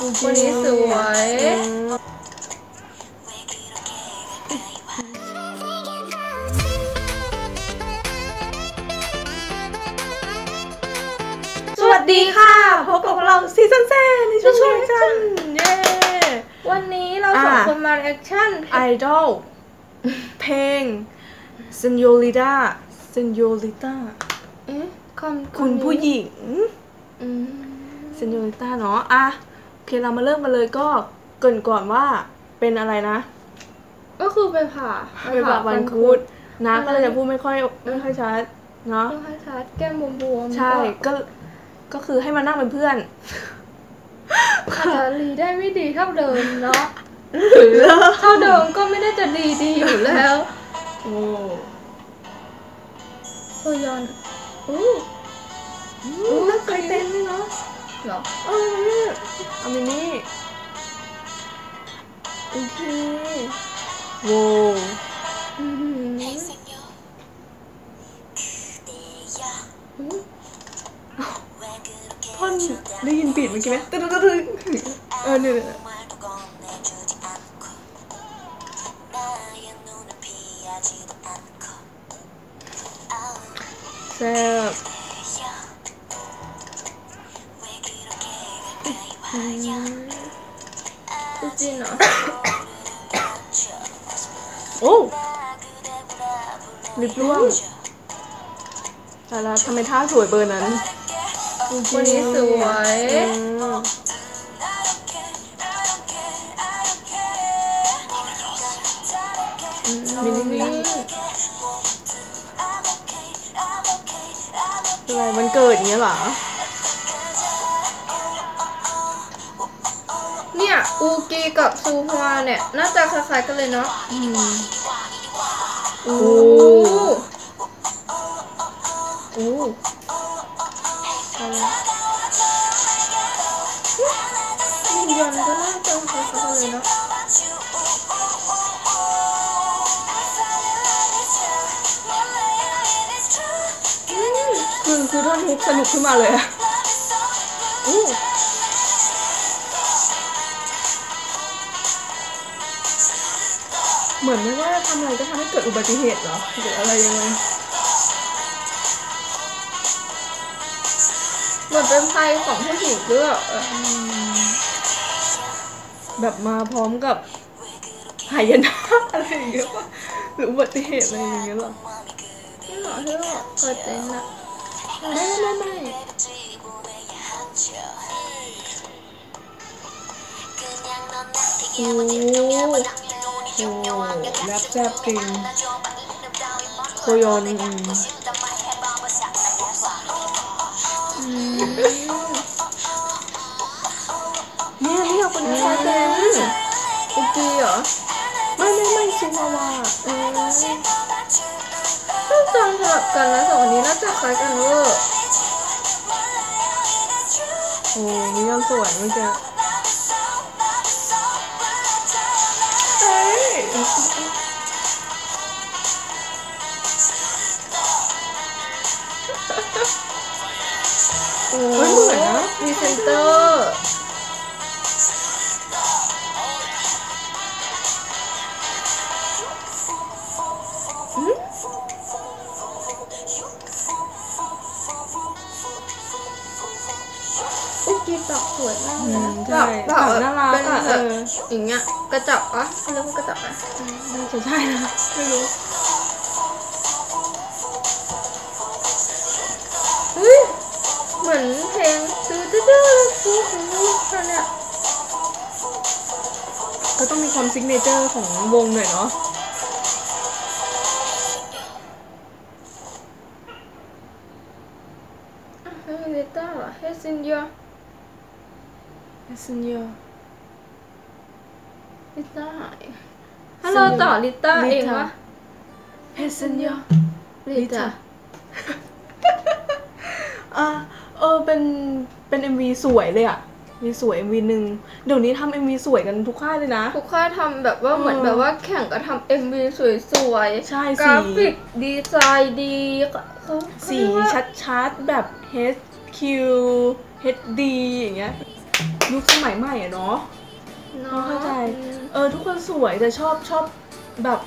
วันนี้สวย สวัสดีค่ะพบกับเราซีซันเซนในช่วงรีแอคชั่นเย้วันนี้เราสองอะคนมาแอคชั่นไอดอลเพลง Senorita Senorita เอ๊ะคำคุณผู้หญิงอืม Senorita เนาะอะโอ เคเรามาเริ่มกันเลยก็เกรินก่อนว่าเป็นอะไรนะ ก็คือไปผ่าไปบาวันคูดนะก็เลยจะพูดไม่ค่อยไม่ค่อยชัดเนาะไม่ค่อยชัดแก้มบวมๆใช่ก็ก็คือให้มานั่งเป็นเพื่อนอาจจะรีได้ไม่ดีเท่าเดิมเนาะหรือเท่าเดิมก็ไม่ได้จะดีดีอยู่แล้วโอ้โซยอนอู้อู้นักใครเต้นด้วยเนาะ เหรอเออเอามินี่ โอเคโว้วอือหือท่อนได้ยินบีดเมื่อกี้ไหมตึ๊ดตึ๊ดตึ๊ดเออเนี่ยเนี่ยแซ่บ จริงๆเหรอโอ้ลิบร่วงแต่ละทำไมท่าสวยเบอร์นั้นวันนี้สวยอืมมินิมินิอะไรมันเกิดอย่างเงี้ยเหรอ เนี่ย อูกีกับซูฮวาเนี่ยน่าจะคล้ายๆกันเลยเนาะอืมโอ้โอ้อะไรมินยอนก็น่าจะคล้ายๆกันเลยเนาะคือคือท่อนฮุกสนุกขึ้นมาเลยอะอู้ มือนไม่ว่าทำอะไรก็ทำให้เกิดอุบัติเหตุเหรอหรืออะไรยังไงเหมือนเป็นภัยของผู้หญิงด้วยเออแบบมาพร้อมกับหายนะอะไรอย่างเงี้ยป่ะหรืออุบัติเหตุอะไรอย่างเงี้ยเหรอที่หมอที่หมอเคยเป็นอะไม่ไม่ไม่โอ้ โหแรปแซ่บจริงโคยอนอืมเนี่ยนี่ยคนนี้ใช่เป็นอูกีเหรอ ไม่ไม่ไม่ชิวาวาเออต้องจำสลับกันนะสองอันนี้น่าจะคล้ายกันเวอร์โอ้นี่ยังสวยเมื่อกี้ โอ้ยเหมือนนะมีเซนเตอร์อุกีปากสวยมากเลยนะใช่ปากปากน่ารักเป็นอะแบบเอออย่างเงี้ยกระจับอะเรียกว่ากระจับอะน่าจะใช่นะไม่รู้ ตื้อท่าเนี่ยก็ต้องมีความซิกเนเจอร์ของวงหน่อยเนาะอะไม่มีลิต้าเหรอเฮซินโยเอสเนียลิต้าหายฮัลโหลต่อลิต้าเองวะเอสเนียลิต้าอะเออเป็นเป็น MV สวยเลยอะ มีสวย MV หนึ่งเดี๋ยวนี้ทำ MV สวยกันทุกค่ายเลยนะ ทุกค่ายทำแบบว่าเหมือนแบบว่าแข่งกันทำเอ็มวีสวยๆ ใช่กสีราฟิกดีไซน์ดีเขาสีชัดๆ แบบ HQ HD อย่างเงี้ยยุคสมัยใหม่อะเนาะเนาะเข้าใจ เออทุกคนสวยแต่ชอบชอบแบบ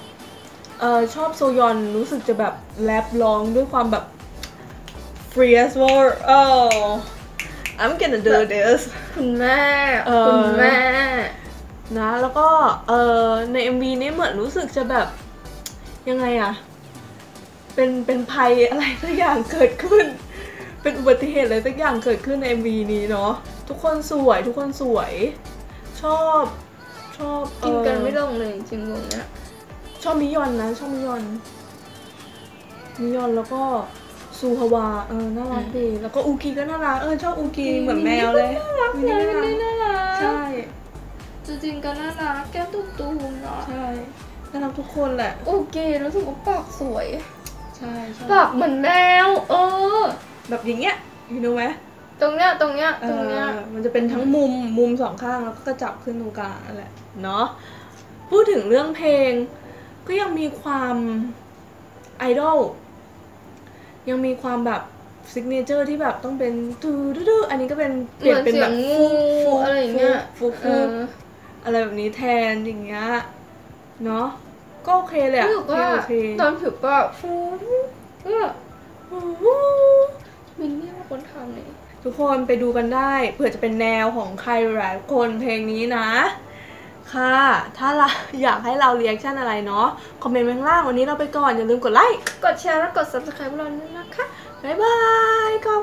เออชอบโซยอนรู้สึกจะแบบแรปร้องด้วยความแบบ free as well oh I'm gonna do this คุณแม่เออคุณแม่ นะ แล้วก็เออใน MV นี้เหมือนรู้สึกจะแบบ ยังไงอะเป็นเป็นภัยอะไรสักอย่างเกิดขึ้น เป็นอุบัติเหตุอะไรสักอย่างเกิดขึ้นใน MV นี้เนาะทุกคนสวยทุกคนสวย ชอบชอบกินกันเอ่อไม่ลงเลยจริงๆวงเนี้ยชอบมิยอนนะ ชอบมิยอนมิยอนแล้วก็ ซูฮาวาเออน่ารักดี แล้วก็อูกีก็น่ารักเออชอบอูกีเหมือนแมวเลยน่ารักมิเลนี่ยน่ารักนี่น่ารักใช่จริงๆก็น่ารักแก้มตุ้มๆเนาะใช่น่ารักทุกคนแหละโอเครู้สึกว่าปากสวยใช่ใช่ปากเหมือนแมวเออ แบบอย่างเงี้ย you know ไหมตรงเนี้ยตรงเนี้ยเอตรงเนี้ยอมันจะเป็นทั้งมุมมุมสองข้างแล้วก็กระจับขึ้นตรงกลางนั่นแหละเนาะพูดถึงเรื่องเพลง ก็ยังมีความไอดอล ยังมีความแบบซิกเนเจอร์ที่แบบต้องเป็นตูดูดูอันนี้ก็เป็นเปลี่ยนเป็นแบบเหมือนเสียงงูฟุกอะไรอย่างเงี้ยฟุกเอฟุกออะไรแบบนี้แทนอย่างเงี้ยเนาะก็โอเคเลยอะรู้สึกว่าโอเคตอนผิวปากฟูก็มินนี่เป็นคนทำนี่ทุกคนไปดูกันได้เผื่อจะเป็นแนวของใครหลายคนเพลงนี้นะ ค่ะ ถ้าเราอยากให้เราเรียกชั่นอะไรเนาะ คอมเมนต์ไว้ข้างล่างวันนี้เราไปก่อน อย่าลืมกดไลค์ กดแชร์ และกด subscribe เราด้วยนะคะ บ๊ายบายขอบคุณค่ะ